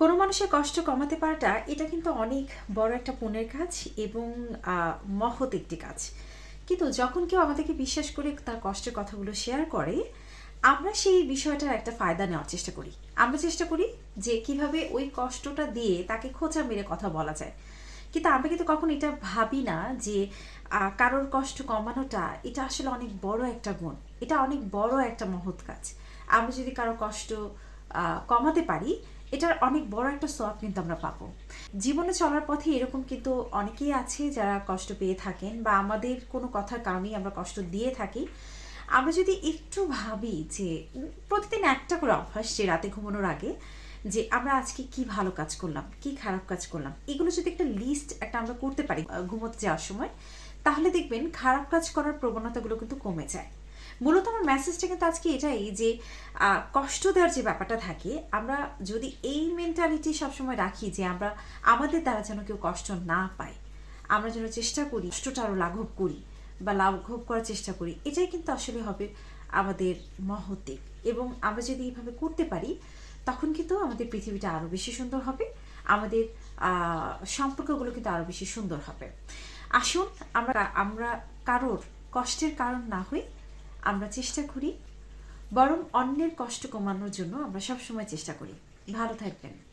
কোনো মানুষের কষ্ট কমাতে পারাটা, এটা কিন্তু অনেক বড় একটা পুণ্যের কাজ এবং মহৎ একটি কাজ। কিন্তু যখন কেউ আমাদেরকে বিশ্বাস করে তার কষ্টের কথাগুলো শেয়ার করে, আমরা সেই বিষয়টার একটা ফায়দা নেওয়ার চেষ্টা করি। আমরা চেষ্টা করি যে কীভাবে ওই কষ্টটা দিয়ে তাকে খোঁচা মেরে কথা বলা যায়। কিন্তু আমরা কিন্তু কখন এটা ভাবি না যে কারোর কষ্ট কমানোটা, এটা আসলে অনেক বড় একটা গুণ। এটা অনেক বড় একটা মহৎ কাজ। আমরা যদি কারও কষ্ট কমাতে পারি এটার অনেক বড় একটা সব কিন্তু আমরা পাবো। জীবনে চলার পথে এরকম কিন্তু অনেকেই আছে যারা কষ্ট পেয়ে থাকেন বা আমাদের কোনো কথার কারণেই আমরা কষ্ট দিয়ে থাকি। আমরা যদি একটু ভাবি যে প্রতিদিন একটা করে অভ্যাস যে রাতে ঘুমানোর আগে যে আমরা আজকে কি ভালো কাজ করলাম, কি খারাপ কাজ করলাম, এগুলো যদি একটা লিস্ট একটা আমরা করতে পারি ঘুমোতে যাওয়ার সময়, তাহলে দেখবেন খারাপ কাজ করার প্রবণতাগুলো কিন্তু কমে যায়। মূলত আমার মেসেজটা কিন্তু আজকে এটাই যে কষ্ট দেওয়ার যে ব্যাপারটা থাকে, আমরা যদি এই মেন্টালিটি সবসময় রাখি যে আমরা, আমাদের দ্বারা যেন কেউ কষ্ট না পায়, আমরা যেন চেষ্টা করি, কষ্টটা আরও লাঘব করি বা লাঘব করার চেষ্টা করি, এটাই কিন্তু আসলে হবে আমাদের দিক এবং আমরা যদি এইভাবে করতে পারি, তখন কিন্তু আমাদের পৃথিবীটা আরও বেশি সুন্দর হবে, আমাদের সম্পর্কগুলো কিন্তু আরও বেশি সুন্দর হবে। আসুন, আমরা আমরা কারোর কষ্টের কারণ না হই আমরা চেষ্টা করি বরং অন্যের কষ্ট কমানোর জন্য আমরা সবসময় চেষ্টা করি। ভালো থাকবেন।